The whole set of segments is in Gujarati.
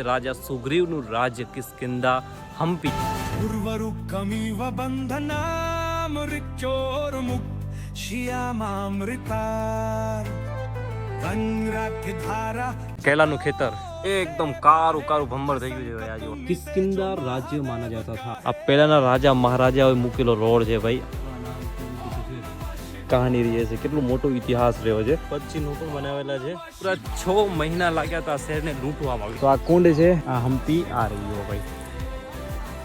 રાજા સુગ્રીવનું રાજ્ય કિસ્કિંદા હમ્પી પૂર્વરુકમિવ બંધનામૃચોર્મુક શ્યામામૃતાર કેલાનું ખેતર. એકદમ કારું કારું ભંબર થઈ ગયું છે ભાઈ આજે કિસ્કિંદા રાજ્ય માના જતા હતા. આ પહેલાના રાજા મહારાજાઓએ મૂકેલો રોડ છે ભાઈ. કહાની રહી છે. કેટલું મોટો ઇતિહાસ રહ્યો છે. પચીનું પણ બનાવેલા છે. પૂરા છ મહિના લાગ્યા હતા આ શહેરને લૂંટવામાં આવ્યું તો આ કુંડ છે? આ હમ્પી આ રહ્યો ભાઈ.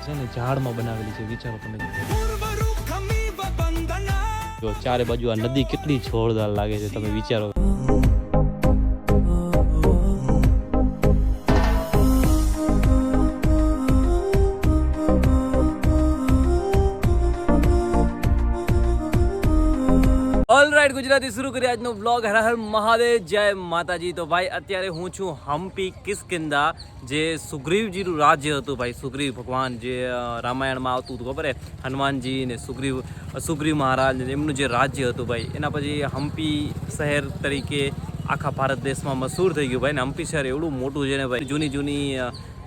છે ને ઝાડમાં બનાવેલી છે વિચારો તમે. જો ચારે બાજુ આ નદી કેટલી જોરદાર લાગે છે તમે વિચારો. ગુજરાતી શરૂ કરી આજનો બ્લોગ હર હર મહાદેવ, જય માતાજી. તો ભાઈ, અત્યારે હું છું હમ્પી કિસ્કિંદા, જે સુગ્રીવજીનું રાજ્ય હતું ભાઈ. સુગ્રીવ ભગવાન જે રામાયણમાં આવતું હતું, ખબર હનુમાનજી ને સુગ્રીવ સુગ્રીવ મહારાજ એમનું જે રાજ્ય હતું ભાઈ, એના પછી હમ્પી શહેર તરીકે આખા ભારત દેશમાં મશહૂર થઈ ગયું ભાઈ. ને હમ્પી શહેર એવડું મોટું છે ને ભાઈ. જૂની જૂની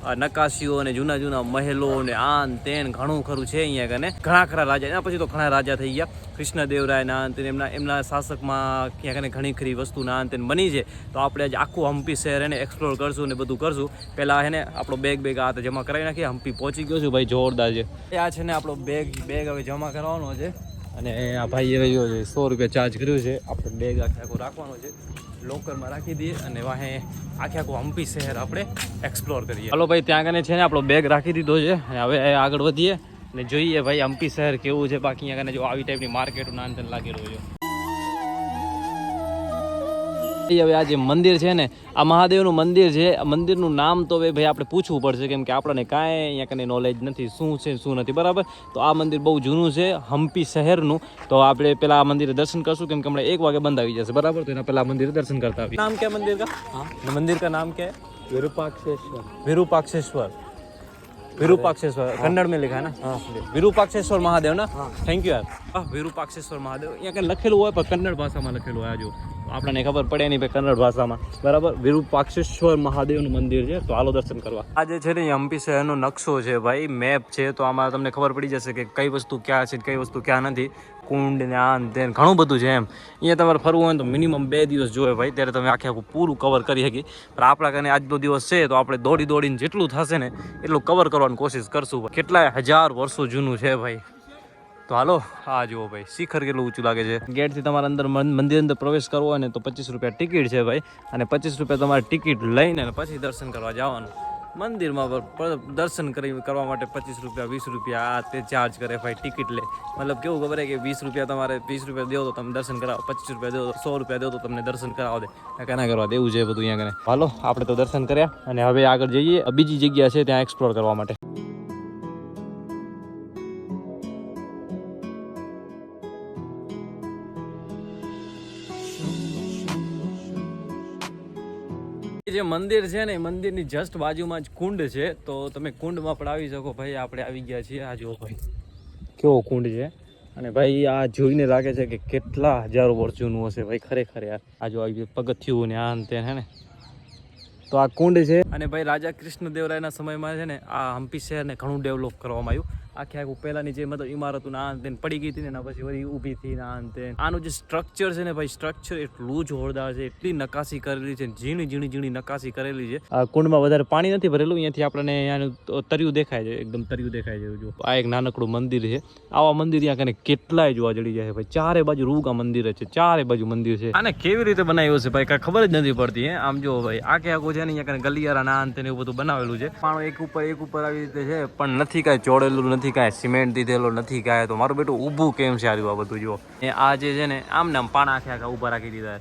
નકાશીઓ અને જૂના જૂના મહેલો ને આન તેન ઘણું ખરું છે અહીંયા કને. ઘણા ખરા રાજા એના પછી તો ઘણા રાજા થઈ ગયા. કૃષ્ણદેવરાયના અંતે એમના એમના શાસકમાં ક્યાં કને ઘણી ખરી વસ્તુના અંતે બની છે. તો આપણે આજે આખું હમ્પી શહેર એને એક્સપ્લોર કરશું ને બધું કરશું. પહેલાં એને આપણો બેગ બેગ આ જમા કરાવી નાખીએ. હમ્પી પહોંચી ગયો છું ભાઈ જોરદાર છે. એ આ છે ને આપણો બેગ બેગ હવે જમા કરવાનો છે. અને આ ભાઈ હવે જો છે, સો રૂપિયા ચાર્જ કર્યું છે. આપણે બેગ આખે આખો રાખવાનો છે. લોકરમાં રાખી દઈએ અને વાહે આખે આખું હમ્પી શહેર આપણે એક્સપ્લોર કરીએ. હલો ભાઈ, ત્યાં કને છે ને આપણો બેગ રાખી દીધો છે. હવે આગળ વધીએ. અને જોઈએ ભાઈ હમ્પી શહેર કેવું છે, બાકી અહીંયા કને જો આવી ટાઈપની માર્કેટ નાન લાગેલું છે હવે આ જે મંદિર છે ને આ મહાદેવનું મંદિર છે આ મંદિરનું નામ તો હવે ભાઈ આપણે પૂછવું પડશે કેમ કે આપણને કાંઈ અહીંયા કને નોલેજ નથી શું છે શું નથી બરાબર તો આ મંદિર બહુ જૂનું છે હમ્પી શહેરનું તો આપણે પેલા આ મંદિરે દર્શન કરશું કેમ કે હમણાં એક વાગે બંધ આવી જશે બરાબર તો એના પહેલા આ મંદિરે દર્શન કરતા આવીએ નામ क्या मंदिर का मंदिर का नाम क्या है विरूपाक्षेश्वर विरूपाक्षेश्वर विरूपाक्षेश्वर कन्नड़ में लिखा है ना विरूपाक्षेश्वर महादेव ना થેન્ક યુ યાર હા વિરૂપાક્ષેશ્વર મહાદેવ અહીંયા કંઈ લખેલું હોય પણ કન્નડ ભાષામાં લખેલું હોય આ જો આપણને ખબર પડે નહીં ભાઈ કન્નડ ભાષામાં. બરાબર? વિરૂપાક્ષેશ્વર મહાદેવનું મંદિર છે, તો હાલો દર્શન કરવા. આ જે છે ને હમ્પી શહેરનો નકશો છે ભાઈ મેપ છે, તો આમાં તમને ખબર પડી જશે કે કઈ વસ્તુ ક્યાં છે કઈ વસ્તુ ક્યાં નથી. કુંડ ને આ ને ઘણું બધું છે એમ. અહીંયા તમારે ફરવું હોય તો મિનિમમ બે દિવસ જોવે ભાઈ, ત્યારે તમે આખે આખું પૂરું કવર કરી શકી પણ આપણા કને આજનો દિવસ છે, તો આપણે દોડી દોડીને જેટલું થશે ને, એટલું કવર કરવાની કોશિશ કરશું કેટલાય હજાર વર્ષો જૂનું છે ભાઈ. તો હાલો, આ જુઓ ભાઈ, શિખર કેટલું ઊંચું લાગે છે. ગેટથી તમારે અંદર મંદિર અંદર પ્રવેશ કરવો હોય ને તો પચીસ રૂપિયા ટિકિટ છે ભાઈ. અને પચીસ રૂપિયા તમારે ટિકિટ લઈને પછી દર્શન કરવા જવાનું. મંદિરમાં દર્શન કરી, કરવા માટે પચીસ રૂપિયા, વીસ રૂપિયા આ તે ચાર્જ કરે ભાઈ, ટિકિટ લે. મતલબ કેવું ખબર કે વીસ રૂપિયા તમારે, વીસ રૂપિયા દો તો તમે દર્શન કરાવો, પચીસ રૂપિયા દો તો, સો રૂપિયા દો તો તમને દર્શન કરાવો દે. કાના કરવા દેવું છે બધું અહીંયા કને. હાલો, આપણે તો દર્શન કર્યા અને હવે આગળ જઈએ. બીજી જગ્યા છે ત્યાં એક્સપ્લોર કરવા માટે. જે મંદિર છે ને મંદિરની જસ્ટ બાજુમાં જ કુંડ છે, તો તમે કુંડમાં પણ આવી શકો. ભાઈ, આપણે આવી ગયા છીએ. આ જુઓ ભાઈ, કેવો કુંડ છે. અને ભાઈ, આ જોઈને લાગે છે કે કેટલા હજારો વર્ષ જૂનું હશે ભાઈ, ખરેખર યાર. આ જો આવી પગથિયું ને આ અંતે હે ને? તો આ કુંડ છે. અને ભાઈ, રાજા કૃષ્ણદેવરાયના સમયમાં છે ને, આ હમ્પી શહેરને ઘણું ડેવલપ કરવામાં આવ્યું. આખે આખું પહેલાંની જે મતલબ ઇમારતું ના અંતે પડી ગઈ હતી ને, એના પછી વળી ઊભી થઈ ના અંતે આનું જે સ્ટ્રક્ચર છે ને ભાઈ સ્ટ્રક્ચર એટલું જોરદાર છે, એટલી નકાશી કરેલી છે ઝીણી ઝીણી ઝીણી નકાશી કરેલી છે. આ કુંડમાં વધારે પાણી નથી ભરેલું, અહીંયાથી આપણને અહીંયાનું તર્યું દેખાય છે, એકદમ તર્યું દેખાય છે, જો. આ એક નાનકડું મંદિર છે. આવા મંદિર ત્યાં કને કેટલાય જોવા જડી જાય ભાઈ. ચારે બાજુ રૂગા મંદિર છે, ચારે બાજુ મંદિર છે. આને કેવી રીતે બનાવ્યું છે ભાઈ? કાંઈ ખબર જ નથી પડતી, હે. આમ જો ભાઈ, આખે આખું છે ને, અહીંયા કને ગલિયારા ના અંતે એવું બધું બનાવેલું છે. પાણો એક ઉપર એક ઉપર આવી રીતે છે, પણ નથી કાંઈ ચોડેલું, નથી કાંઈ, સિમેન્ટ દીધેલો નથી કાંઈ, તો મારું બેટું ઊભું કેમ છે આ બધું જો એ આ જે છે ને, આમ ને પાણા આખે આખા ઊભા રાખી દીધા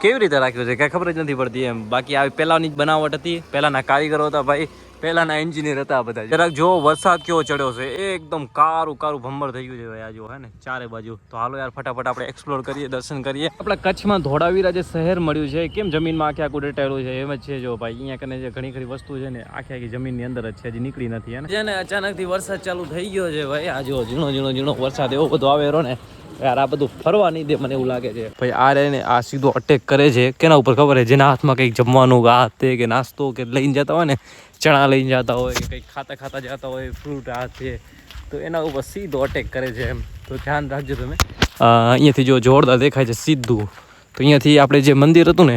કેવી રીતે રાખ્યું છે? કાંઈ ખબર જ નથી પડતી એમ. બાકી આવી પહેલાંની જ બનાવટ હતી. પહેલાંના કારીગરો હતા, ભાઈ પહેલાંના એન્જિનિયર હતા બધા. જરાક જો વરસાદ કેવો ચડ્યો છે. એકદમ કારું કારું ભંબર થઈ ગયું છે ભાઈ આ જો હે ને? ચારે બાજુ. તો હાલો યાર, ફટાફટ આપણે એક્સપ્લોર કરીએ, દર્શન કરીએ. આપણા કચ્છમાં ધોળાવીરા જે શહેર મળ્યું છે, કેમ જમીનમાં આખે આખું ડેટાયેલું છે, એમ જ છે જો ભાઈ. અહીંયા કને જે ઘણી ખરી વસ્તુ છે ને, આખી આખી જમીનની અંદર જ છે, હજી નીકળી નથી, હે ને? અચાનકથી વરસાદ ચાલુ થઈ ગયો છે ભાઈ, આ જો ઝીણો ઝીણો ઝીણો વરસાદ એવો બધો આવેલો ને, યાર, આ બધું ફરવા નહીં દે મને એવું લાગે છે. ભાઈ, આ રે ને આ સીધો અટેક કરે છે. કેના ઉપર ખબર છે? જેના હાથમાં કંઈક જમવાનું આ તે કે નાસ્તો કે લઈને જતા હોય ને ચણા લઈને જતા હોય કે કંઈક ખાતા ખાતા જતા હોય ફ્રૂટ આ છે. તો એના ઉપર સીધો અટેક કરે છે એમ. તો ધ્યાન રાખજો તમે. અહીંયાથી જો જોરદાર દેખાય છે સીધું. તો અહીંયાથી આપણે જે મંદિર હતું ને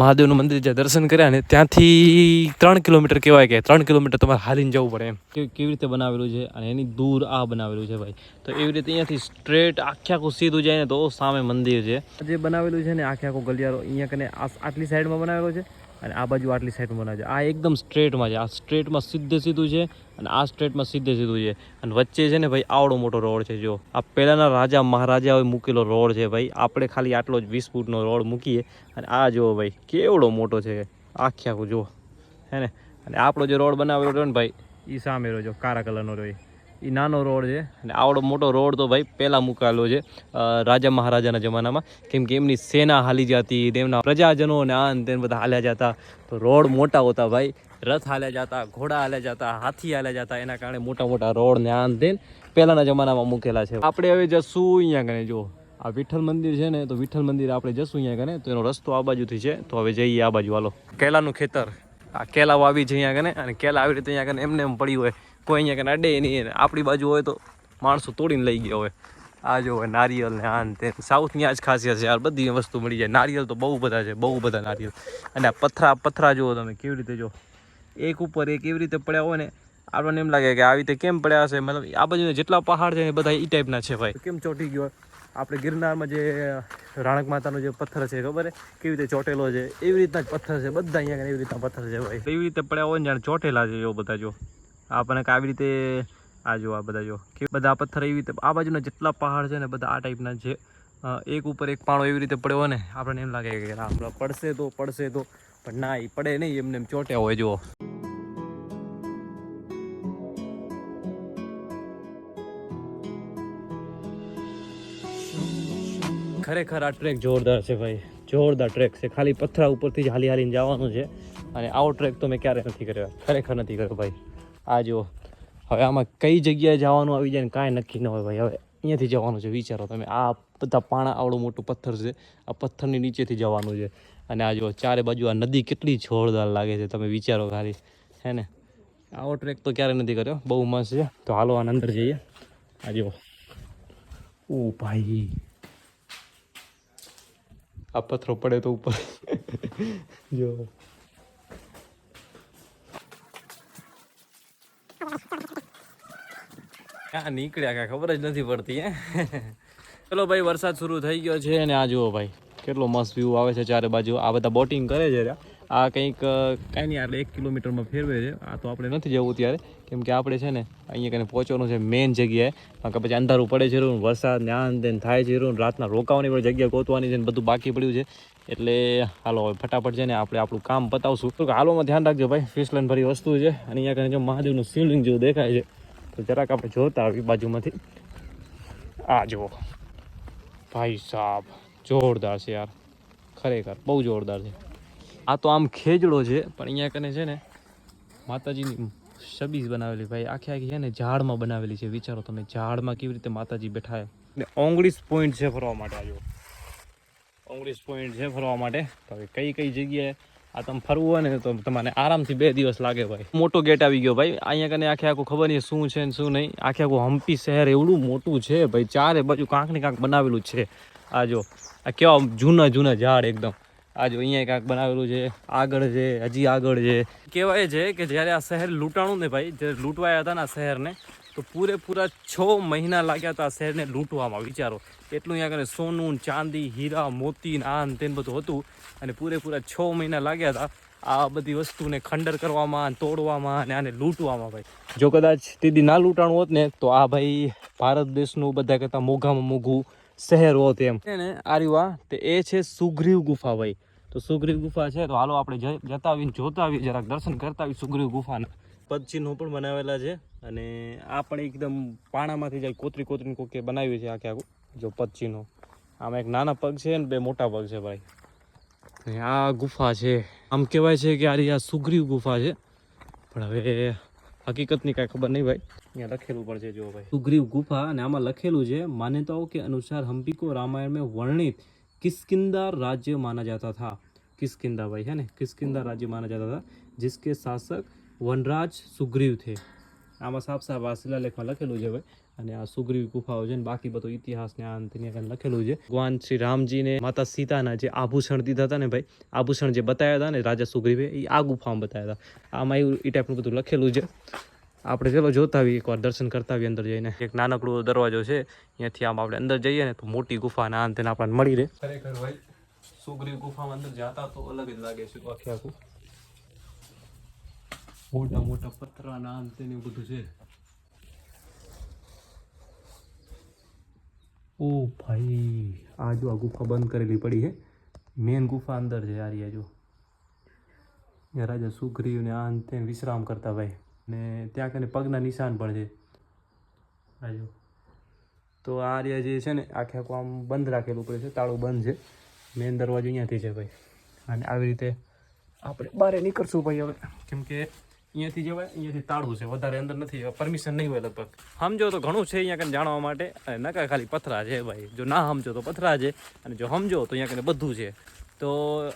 મહાદેવનું મંદિર જે દર્શન કર્યા ને, ત્યાંથી ત્રણ કિલોમીટર કહેવાય કે ત્રણ કિલોમીટર તમારે હાલીને જવું પડે એમ. કેવી રીતે બનાવેલું છે અને એની દૂર આ બનાવેલું છે ભાઈ. તો એવી રીતે અહીંયાથી સ્ટ્રેટ આખે આખું સીધું જાય ને તો સામે મંદિર છે. જે બનાવેલું છે ને, આખે આખો ગલિયારો અહીંયા કને આટલી સાઈડમાં બનાવેલો છે. અને આ બાજુ આટલી સાઈડમાં બનાવે આ એકદમ સ્ટ્રેટમાં છે. આ સ્ટ્રેટમાં સીધે સીધું છે અને આ સ્ટ્રેટમાં સીધે સીધું છે. અને વચ્ચે છે ને ભાઈ આવડો મોટો રોડ છે, જો. આ પહેલાંના રાજા મહારાજાઓએ મૂકેલો રોડ છે ભાઈ. આપણે ખાલી આટલો જ વીસ ફૂટનો રોડ મૂકીએ. અને આ જુઓ ભાઈ, કેવડો મોટો છે. આખે આખું જુઓ. હે ને? અને આપણો જે રોડ બનાવેલો રહ્યો ને ભાઈ એ સામે રહ્યો કાળા કલરનો રહ્યો એ નાનો રોડ છે. અને આવડો મોટો રોડ તો ભાઈ પહેલાં મુકાયેલો છે રાજા મહારાજાના જમાનામાં. કેમ કે એમની સેના હાલી જતી, તેમના પ્રજાજનો અને આ ને બધા હાલ્યા જતા. તો રોડ મોટા હોતા ભાઈ, રથ હાલ્યા જતા, ઘોડા હાલ્યા જતા, હાથી હાલ્યા જતા. એના કારણે મોટા મોટા રોડ ને આન તેન પહેલાંના જમાનામાં મૂકેલા છે. આપણે હવે જશું અહીંયા કને, જો. આ વિઠ્ઠલ મંદિર છે ને, તો વિઠ્ઠલ મંદિર આપણે જશું અહીંયા કને, તો એનો રસ્તો આ બાજુથી છે. તો હવે જઈએ આ બાજુ, હાલો. કેલાનું ખેતર. આ કેલા વાવી છે અહીંયા કને, અને કેલા આવી રીતે અહીંયા કને, એમને એમ પડી હોય. કોઈ અહીંયા કે અડે નહીં ને આપણી બાજુ હોય તો માણસો તોડીને લઈ ગયા હોય. આ જો નારિયેલ ને આ તે સાઉથની આ જ ખાસિયત છે યાર. બધી વસ્તુ મળી જાય. નારિયેલ તો બહુ બધા છે બહુ બધા નારિયેલ. અને આ પથરા પથરા જુઓ તમે કેવી રીતે જો. એક ઉપર એક એવી રીતે પડ્યા હોય ને આપણને એમ લાગે કે આવી રીતે કેમ પડ્યા હશે? મતલબ આ બાજુ જેટલા પહાડ છે એ બધા એ ટાઈપના છે ભાઈ. કેમ ચોંટી ગયો? આપણે ગિરનારમાં જે રાણક માતાનો જે પથ્થર છે ખબર છે? કેવી રીતે ચોટેલો છે? એવી રીતના જ પથ્થર છે. બધા અહીંયા એવી રીતના પથ્થર છે ભાઈ. એવી રીતે પડ્યા હોય ને જાણે ચોટેલા છે એવો બધા જો. આપણને આવી રીતે, આ જો આ બધા જો કે બધા પથ્થર એવી રીતે, આ બાજુના જેટલા પહાડ છે ને, બધા આ ટાઈપના છે. એક ઉપર એક પાણો એવી રીતે પડ્યો ને, આપણને એમ લાગે કે આપણે પડશે તો પડશે તો. પણ ના, એ પડે નહીં, એમને એમ ચોટ્યા હોય, જુઓ. ખરેખર આ ટ્રેક જોરદાર છે ભાઈ. જોરદાર ટ્રેક છે. ખાલી પથ્થરા ઉપરથી જ હાલી હાલીને જવાનું છે. અને આવો ટ્રેક તો મેં ક્યારે નથી કર્યો. ખરેખર નથી કર્યો ભાઈ. આ જુઓ હવે આમાં કઈ જગ્યાએ જવાનું આવી જાય ને કાંઈ નક્કી ન હોય ભાઈ. હવે અહીંયાથી જવાનું છે, વિચારો તમે. આ બધા પાણા આવડું મોટું પથ્થર છે. આ પથ્થરની નીચેથી જવાનું છે. અને આ જો ચારે બાજુ આ નદી કેટલી જોરદાર લાગે છે, તમે વિચારો ખાલી. હે ને? આવો ટ્રેક તો ક્યારે નથી કર્યો. બહુ મસ્ત છે. તો હાલો આને અંદર જઈએ. આ જુઓ ઓ ભાઈ. આ પથ્થરો પડે તો ઉપર. જો. ક્યાં નીકળ્યા કાંઈ ખબર જ નથી પડતી, હે? ચલો ભાઈ, વરસાદ શરૂ થઈ ગયો છે અને આ જુઓ ભાઈ, કેટલો મસ્ત વ્યૂ આવે છે ચારે બાજુ. આ બધા બોટિંગ કરે છે. આ કંઈક કાંઈ નહીં એક કિલોમીટરમાં ફેરવે છે. આ તો આપણે નથી જવું ત્યારે. કેમ કે આપણે છે ને, અહીંયા કંઈ પહોંચવાનું છે મેઇન જગ્યાએ. કે પછી અંધારું પડે છે વરસાદ ને આન તેન થાય છે રાતના રોકાવાની પણ જગ્યા ગોતવાની છે ને બધું બાકી પડ્યું છે. એટલે હાલો, હવે ફટાફટ છે ને આપણે આપણું કામ પતાવશું. તો હાલોમાં ધ્યાન રાખજો ભાઈ ફિસલન ભરી વસ્તુ છે. અને અહીંયા કને જો મહાદેવનું શિવલિંગ જેવું દેખાય છે. તો જરાક આપણે જોતા આવી બાજુમાંથી. આ જુઓ. ભાઈ સાહેબ જોરદાર છે યાર. ખરેખર બહુ જોરદાર છે. આ તો આમ ખેજડો છે, પણ અહીંયા કને છે ને માતાજીની છબી બનાવેલી ભાઈ. આખી આખી છે ને ઝાડમાં બનાવેલી છે. વિચારો તમે, ઝાડમાં કેવી રીતે માતાજી બેઠા ને ઓગણીસ પોઈન્ટ છે ફરવા માટે આ જુઓ. ઓગણીસ પોઈન્ટ છે ફરવા માટે. તો હવે કઈ કઈ જગ્યાએ આ તમે ફરવું હોય ને તો તમારે આરામથી બે દિવસ લાગે ભાઈ. મોટો ગેટ આવી ગયો ભાઈ. અહીંયા કને આખે આખું ખબર નહીં શું છે ને શું નહીં. આખે આખું હમ્પી શહેર એવડું મોટું છે ભાઈ. ચારે બાજુ કાંક ને કાંક બનાવેલું છે. આ જો, આ કેવા જૂના જૂના ઝાડ એકદમ. આ જો અહીંયા કાંક બનાવેલું છે. આગળ છે, હજી આગળ છે. કહેવાય છે કે જ્યારે આ શહેર લૂંટાણું ને ભાઈ જ્યારે લૂંટવાયા હતા ને આ શહેરને તો પૂરેપૂરા છ મહિના લાગ્યા હતા શહેરને લૂંટવામાં. વિચારો એટલું અહીંયા આગળ સોનું, ચાંદી, હીરા, મોતી આ ને બધું હતું અને પૂરેપૂરા છ મહિના લાગ્યા હતા આ બધી વસ્તુને ખંડર કરવામાં, તોડવામાં અને આને લૂંટવામાં ભાઈ. જો કદાચ તીદી ના લૂંટાણું હોત ને, તો આ ભાઈ ભારત દેશનું બધા કરતાં મોંઘામાં મોંઘું શહેર હોત એમ. એને આર્યુઆ તે એ છે સુગ્રીવ ગુફા ભાઈ. તો સુગ્રીવ ગુફા છે, તો હાલો આપણે જતા આવીને જોતા આવીએ જરાક દર્શન કરતા આવીએ સુગ્રીવ ગુફાના. પદચિહ્નો પણ બનાવેલા છે અને આ પણ એકદમ પાણામાંથી જાય કોતરી કોતરીને કોકે બનાવ્યું છે આખે આખું જો પદચિહ્નો આમાં એક નાના પગ છે ને બે મોટા પગ છે ભાઈ ને આ ગુફા છે આમ કહેવાય છે કે આ રહી આ સુગ્રીવ ગુફા છે પણ હવે હકીકતની કાંઈ ખબર નહીં ભાઈ અહીંયા લખેલું પણ છે જો ભાઈ सुग्रीव गुफा અને આમાં લખેલું છે मान्यताओं के अनुसार हम्पी को रामायण में वर्णित किसकिंदा राज्य माना जाता था किसकिंदा भाई है ना किसकिंदा राज्य माना जाता था जिसके शासक વનરાજ સુગ્રીવ છે. આમાં સાફ સાફ આ શિલાલેખમાં લખેલું છે ભાઈ અને આ સુગ્રીવ ગુફાઓ છે ને બાકી બધો ઇતિહાસને આ અંતની આગળ લખેલું છે. ભગવાન શ્રી રામજીને માતા સીતાના જે આભૂષણ દીધા હતા ને ભાઈ આભૂષણ જે બતાવ્યા હતા ને રાજા સુગ્રીવે એ આ ગુફામાં બતાવ્યા હતા. આમાં એવું એ ટાઈપનું બધું લખેલું છે. આપણે ચલો જોતા આવીએ એકવાર દર્શન કરતા આવીએ અંદર જઈને. એક નાનકડો દરવાજો છે અહીંયાથી આમ આપણે અંદર જઈએ ને તો મોટી ગુફાના અંતને આપણને મળી રહે. ખરેખર ભાઈ સુગ્રીવ ગુફામાં અંદર જતા તો અલગ જ લાગે છે આખી આખું. મોટા મોટા પથરા ના અંતે ને બધું છે. ઓ ભાઈ, આ જો આ ગુફા બંધ કરેલી પડી છે. મેન ગુફા અંદર છે એ જો. રાજા સુગ્રીવ ને આ અંતે વિશ્રામ કરતા ભાઈ ને ત્યાં કને પગના નિશાન પણ છે. આ તો આ રહ્યા જે છે ને, આખે આખું આમ બંધ રાખેલું પડે છે, તાળું બંધ છે. મેન દરવાજો અહીંયાથી છે ભાઈ. અને આવી રીતે આપણે બહાર નીકળશું ભાઈ હવે. કેમ કે અહીંયાથી જવાય અહીંયાથી તાળું છે, વધારે અંદર નથી પરમિશન નહીં હોય લગભગ. સમજો તો ઘણું છે અહીંયા કને જાણવા માટે. અને નકા ખાલી પથરા છે ભાઈ. જો ના સમજો તો પથરા છે. અને જો સમજો તો અહીંયા કને બધું છે. તો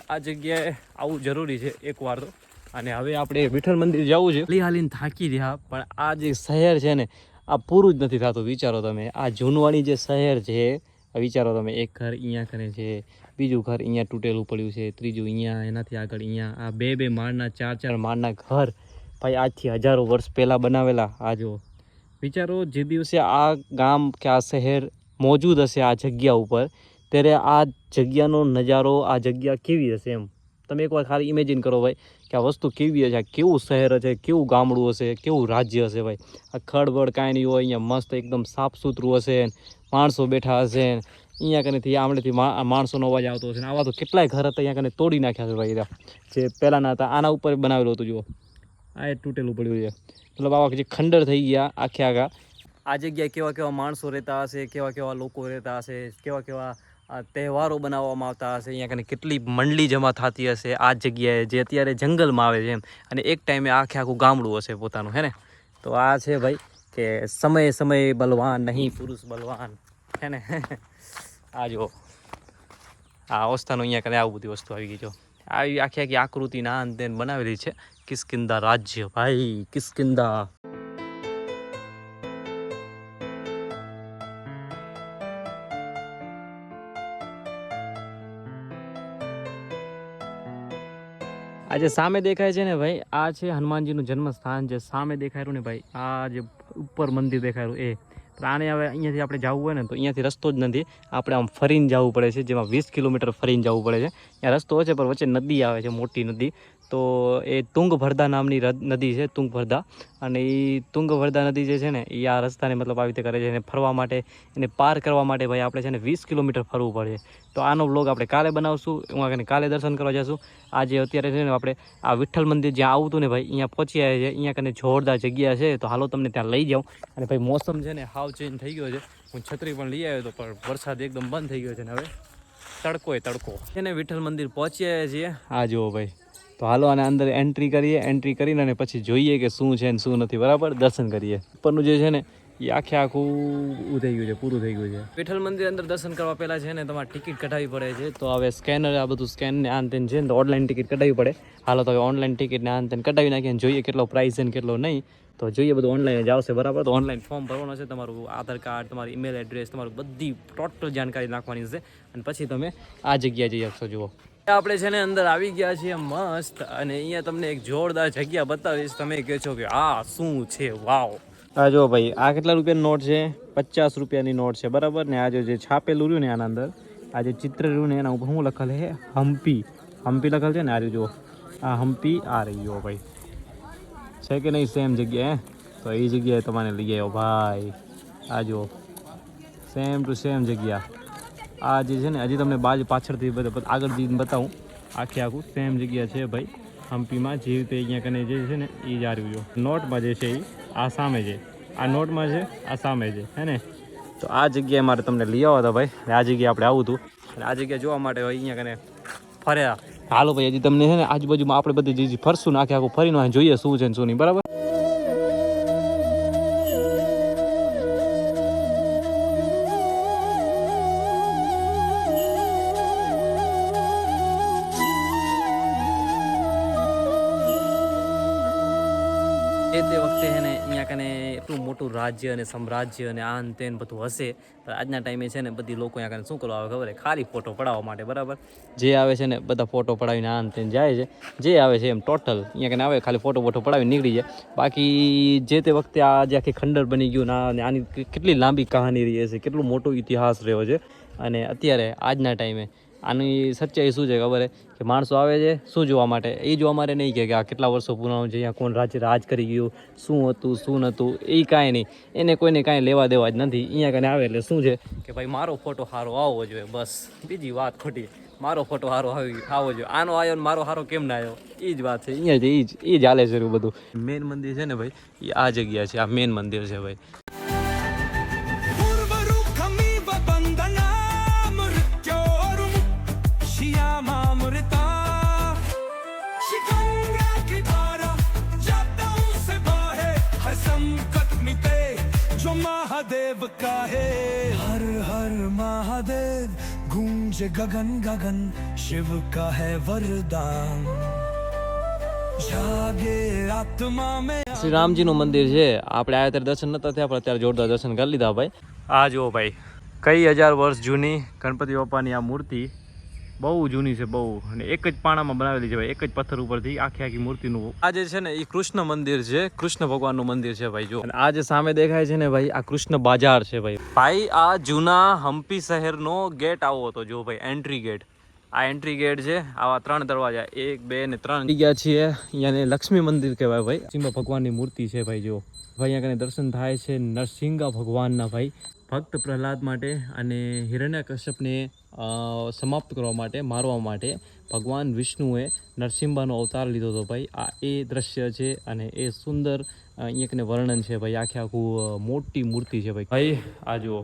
આ જગ્યાએ આવું જરૂરી છે એકવાર તો. અને હવે આપણે વિઠ્ઠલ મંદિર જવું છે. હાલી હાલીને થાકી રહ્યા, પણ આ જે શહેર છે ને, આ પૂરું જ નથી થતું, વિચારો તમે. આ જૂનવાણી જે શહેર છે વિચારો તમે. એક ઘર અહીંયા કરે છે, બીજું ઘર અહીંયા તૂટેલું પડ્યું છે, ત્રીજું અહીંયા, એનાથી આગળ અહીંયા, આ બે બે માળના, ચાર ચાર માળના ઘર ભાઈ, આજથી હજારો વર્ષ પહેલાં બનાવેલા આ જુઓ. વિચારો, જે દિવસે આ ગામ કે આ શહેર મોજૂદ હશે આ જગ્યા ઉપર, ત્યારે આ જગ્યાનો નજારો, આ જગ્યા કેવી હશે એમ? તમે એકવાર ખાલી ઇમેજિન કરો ભાઈ, કે આ વસ્તુ કેવી હશે કેવું શહેર હશે, કેવું ગામડું હશે, કેવું રાજ્ય હશે ભાઈ? આ ખડબડ કાંઈ નહીં હોય, અહીંયા મસ્ત એકદમ સાફ સુથરું હશે, માણસો બેઠા હશે, અહીંયા કનેથી આમળેથી માણસોનો અવાજ આવતો હશે. આવા તો કેટલાય ઘર હતા, અહીંયા કને તોડી નાખ્યા છે ભાઈ. જે પહેલાંના હતા, આના ઉપર બનાવેલું હતું, જુઓ. આ એ તૂટેલું પડ્યું છે. મતલબ આવા જે ખંડર થઈ ગયા આખે આખા આ જગ્યાએ કેવા કેવા માણસો રહેતા હશે, કેવા કેવા લોકો રહેતા હશે, કેવા કેવા તહેવારો બનાવવામાં આવતા હશે, અહીંયા કને કેટલી મંડળી જમા થતી હશે, આ જગ્યાએ જે અત્યારે જંગલમાં આવે છે એમ. અને એક ટાઈમે આખે આખું ગામડું હશે પોતાનું, હે ને? તો આ છે ભાઈ કે સમયે સમયે બલવાન, નહીં પુરુષ બલવાન, હે ને? આ જો, આ અવસ્થાનું અહીંયા કને આવું બધી વસ્તુ આવી ગઈ, જો. આવી આખી આખી આકૃતિના અંતે બનાવેલી છે. કિસ્કિંદા રાજ્ય ભાઈ, કિસ્કિંદા. આ જે સામે દેખાય છે ને ભાઈ, આ છે હનુમાનજીનું જન્મસ્થાન. જે સામે દેખાય ને ભાઈ, આ જે ઉપર મંદિર દેખાય એ પણ આને હવે અહીંયાથી આપણે જવું હોય ને તો અહીંયાથી રસ્તો જ નથી. આપણે આમ ફરીને જવું પડે છે, જેમાં વીસ કિલોમીટર ફરીને જવું પડે છે. ત્યાં રસ્તો છે પણ વચ્ચે નદી આવે છે, મોટી નદી. તો એ તુંગભરદા નામની નદી છે, તુંગભરદા. અને એ તુંગભરદા નદી જે છે ને એ આ રસ્તાને મતલબ આવી રીતે કરે છે. એને ફરવા માટે, એને પાર કરવા માટે ભાઈ આપણે છે ને વીસ કિલોમીટર ફરવું પડે. તો આનો બ્લોગ આપણે કાલે બનાવશું. હું આગળ કાલે દર્શન કરવા જઈશું. આજે અત્યારે છે ને આપણે આ વિઠ્ઠલ મંદિર જ્યાં આવતું ને ભાઈ, અહીંયા પહોંચી આવ્યા છે. અહીંયા કને જોરદાર જગ્યા છે. તો હાલો તમને ત્યાં લઈ જાઉં. અને ભાઈ મોસમ છે ને, હાવ ચેન્જ થઈ ગયો છે. હું છત્રી પણ લઈ આવ્યો હતો પણ વરસાદ એકદમ બંધ થઈ ગયો છે ને હવે તડકો એ તડકો. છે ને વિઠ્ઠલ મંદિર પહોંચી છીએ. આ જુઓ ભાઈ. તો હાલો આને અંદર એન્ટ્રી કરીએ. એન્ટ્રી કરીને અને પછી જોઈએ કે શું છે ને શું નથી. બરાબર? દર્શન કરીએ. ઉપરનું જે છે ને, એ આખે આખું ઊ થઈ ગયું છે. પૂરું થઈ ગયું છે. વિઠ્ઠલ મંદિર અંદર દર્શન કરવા પહેલાં છે ને, તમારે ટિકિટ કઢાવી પડે છે. તો હવે સ્કેનર આ બધું સ્કેન ને આન તેન છે ને ઓનલાઈન ટિકિટ કઢાવી પડે. હાલો તો હવે ઓનલાઈન ટિકિટ ને આન તેન કઢાવી નાખીએ જોઈએ કેટલો પ્રાઇસ છે ને કેટલો નહીં. તો જોઈએ બધું ઓનલાઈન જ આવશે, બરાબર? તો ઓનલાઈન ફોર્મ ભરવાનું છે, તમારું આધાર કાર્ડ, તમારી ઈમેલ એડ્રેસ તમારું બધી ટોટલ જાણકારી નાખવાની છે. અને પછી તમે આ જગ્યાએ જઈ શકશો, જુઓ. આપણે છે ને, અંદર આવી ગયા છીએ, મસ્ત. અને અહીંયા તમને એક જોરદાર જગ્યા બતાવીશ. તમે કહેશો કે, આ શું છે? વાવ. આ જો ભાઈ, આ કેટલા રૂપિયાની નોટ છે? પચાસ રૂપિયાની નોટ છે, બરાબર? ને આ જે છાપેલું રહ્યું ને આના અંદર, આ જે ચિત્ર રહ્યું ને એના ઉપર શું લખેલ છે હમ્પી હમ્પી લખેલ છે ને, આ જો આ હમ્પી આ રહી ગયો ભાઈ. છે કે નહીં સેમ જગ્યાએ તો એ જગ્યાએ તમારે લઈ આવ્યો. ભાઈ, આ જુઓ. સેમ ટુ સેમ જગ્યા. આ જે છે ને, હજી તમને બાજુ પાછળથી બધા આગળ જઈને બતાવું. આખે આખું સેમ જગ્યા છે ભાઈ. હમ્પીમાં જે રીતે અહીંયા કને જે છે ને, એ જ આવ્યું જો નોટમાં જે છે એ, આ સામે છે. આ નોટમાં છે, આ સામે છે, હે ને? તો આ જગ્યાએ મારે તમને લઈ આવવા હતા ભાઈ. આ જગ્યાએ આપણે આવું હતું. અને આ જગ્યા જોવા માટે અહીંયા કને ફર્યા. હાલો ભાઈ, હજી તમને છે ને આજુબાજુમાં આપણે બધી જે ફરશું નાખ્યા આખે ફરીને જોઈએ શું છે ને શું નહીં, બરાબર? રાજ્ય અને સામ્રાજ્ય અને આન તેન બધું હશે. પણ આજના ટાઈમે છે ને બધી લોકો અહીંયા શું કરવા આવે ખબર છે? ખાલી ફોટો પડાવવા માટે, બરાબર? જે આવે છે ને, બધા ફોટો પડાવીને આન તેન જાય છે. જે આવે છે એમ ટોટલ અહીંયા કને આવે, ખાલી ફોટો ફોટો પડાવીને નીકળી જાય. બાકી જે તે વખતે આ જે આખી ખંડર બની ગયું અને આની કેટલી લાંબી કહાની રહી હશે, કેટલું મોટો ઇતિહાસ રહ્યો છે. અને અત્યારે આજના ટાઈમે આની સચ્ચાઈ શું છે ખબર કે માણસો આવે છે શું જોવા માટે? એ જોવા માટે નહીં કે આ કેટલા વર્ષો પુરાણું છે, અહીંયા કોણ રાજ્ય રાજ કરી ગયું, શું હતું, શું નહોતું, એ કાંઈ નહીં. એને કોઈને કાંઈ લેવા દેવા જ નથી. અહીંયા કને આવે એટલે શું છે કે ભાઈ મારો ફોટો સારો આવવો જોઈએ, બસ. બીજી વાત ખોટી. મારો ફોટો સારો આવી આવવો જોઈએ. આનો આવ્યો ને મારો સારો કેમ ના આવ્યો એ જ વાત છે. અહીંયા જ એ જ એ જ હાલે છે બધું. મેન મંદિર છે ને ભાઈ? એ આ જગ્યા છે. આ મેન મંદિર છે ભાઈ. गूंज गगन गगन शिव का है वरदान जागे आत्मा में શ્રી રામજીનું મંદિર છે આપણે આવ્યા ત્યારે દર્શન નતા થયા પણ અત્યારે જોરદાર દર્શન કરી લીધા ભાઈ આ જુઓ ભાઈ કઈ હજાર વર્ષ જૂની ગણપતિ બાપાની આ મૂર્તિ બહુ જૂની છે, બહુ. અને એક જ પાણામાં બનાવેલી છે ભાઈ, એક જ પથ્થર ઉપરથી આખી આખી મૂર્તિનું. આ જે છે ને એ કૃષ્ણ મંદિર છે, કૃષ્ણ ભગવાનનું મંદિર છે ભાઈ, જો. અને આ સામે દેખાય છે ને ભાઈ, આ કૃષ્ણ બાજાર છે ભાઈ. ભાઈ, આ જૂના હમ્પી શહેરનો ગેટ આવો હતો, જો ભાઈ એન્ટ્રી ગેટ આ એન્ટ્રી ગેટ છે, આવા ત્રણ દરવાજા, એક, બે ને ત્રણ. ગયા છીએ અહીંયા લક્ષ્મી મંદિર કહેવાય ભાઈ. સિંહ ભગવાનની મૂર્તિ છે ભાઈ, જો. ભાઈ, અહીંયા કને દર્શન થાય છે નરસિંહા ભગવાનના ભાઈ. ભક્ત પ્રહલાદ માટે અને હિરણ્યકશ્યપને સમાપ્ત કરવા માટે, મારવા માટે ભગવાન વિષ્ણુએ નરસિંહાનો અવતાર લીધો હતો ભાઈ. આ એ દ્રશ્ય છે અને એ સુંદર અહીંયા વર્ણન છે ભાઈ. આખે આખું મોટી મૂર્તિ છે ભાઈ. ભાઈ, આ જુઓ.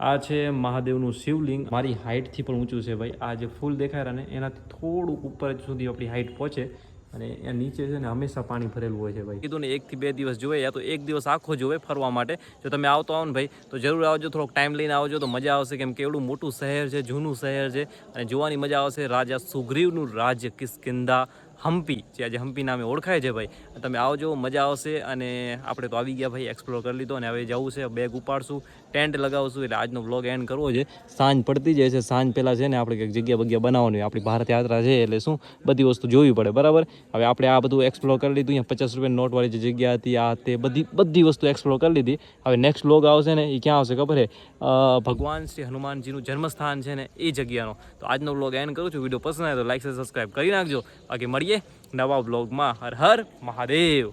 આ છે મહાદેવનું શિવલિંગ. મારી હાઇટથી પણ ઊંચું છે ભાઈ. આ જે ફૂલ દેખાય ને, એનાથી થોડુંક ઉપર સુધી આપણી હાઇટ પહોંચે. અને એ નીચે છે ને હંમેશા પાણી ભરેલું હોય છે ભાઈ. કીધું ને એકથી બે દિવસ જોવે યા તો એક દિવસ આખો જોવે ફરવા માટે. જો તમે આવતો આવો ને ભાઈ, તો જરૂર આવજો, થોડોક ટાઈમ લઈને આવજો, તો મજા આવશે. કેમ કે એવડું મોટું શહેર છે, જૂનું શહેર છે, અને જોવાની મજા આવશે રાજા સુગ્રીવનું રાજ્ય કિસ્કિંદા. હમ્પી, જે આજે હમ્પી નામે ઓળખાય છે ભાઈ. તમે આવજો, મજા આવશે અને આપણે તો આવી ગયા ભાઈ એક્સપ્લોર કરી લીધો અને હવે જવું છે બેગ ઉપાડશું ટેન્ટ લગાવશું, એટલે આજનો બ્લોગ એન્ડ કરવો છે. સાંજ પડતી જાય છે, સાંજ પહેલાં છે ને આપણે કંઈક જગ્યા બગ્યા બનાવવાની આપણી ભારત યાત્રા છે, એટલે શું? બધી વસ્તુ જોવી પડે, બરાબર? હવે આપણે આ બધું એક્સપ્લોર કરી લીધું, અહીંયા પચાસ રૂપિયા નોટવાળી જે જગ્યા હતી, આ તે બધી બધી વસ્તુ એક્સપ્લોર કરી લીધી. હવે નેક્સ્ટ બ્લોગ આવશે ને, એ ક્યાં આવશે ખબર છે? ભગવાન શ્રી હનુમાનજીનું જન્મસ્થાન છે ને, એ જગ્યાનો. તો આજનો બ્લોગ એન્ડ કરું છું. વીડિયો પસંદ આવે તો લાઈક સબસ્ક્રાઈબ કરી નાખજો. બાકી મળીએ નવા બ્લોગમાં હર હર મહાદેવ.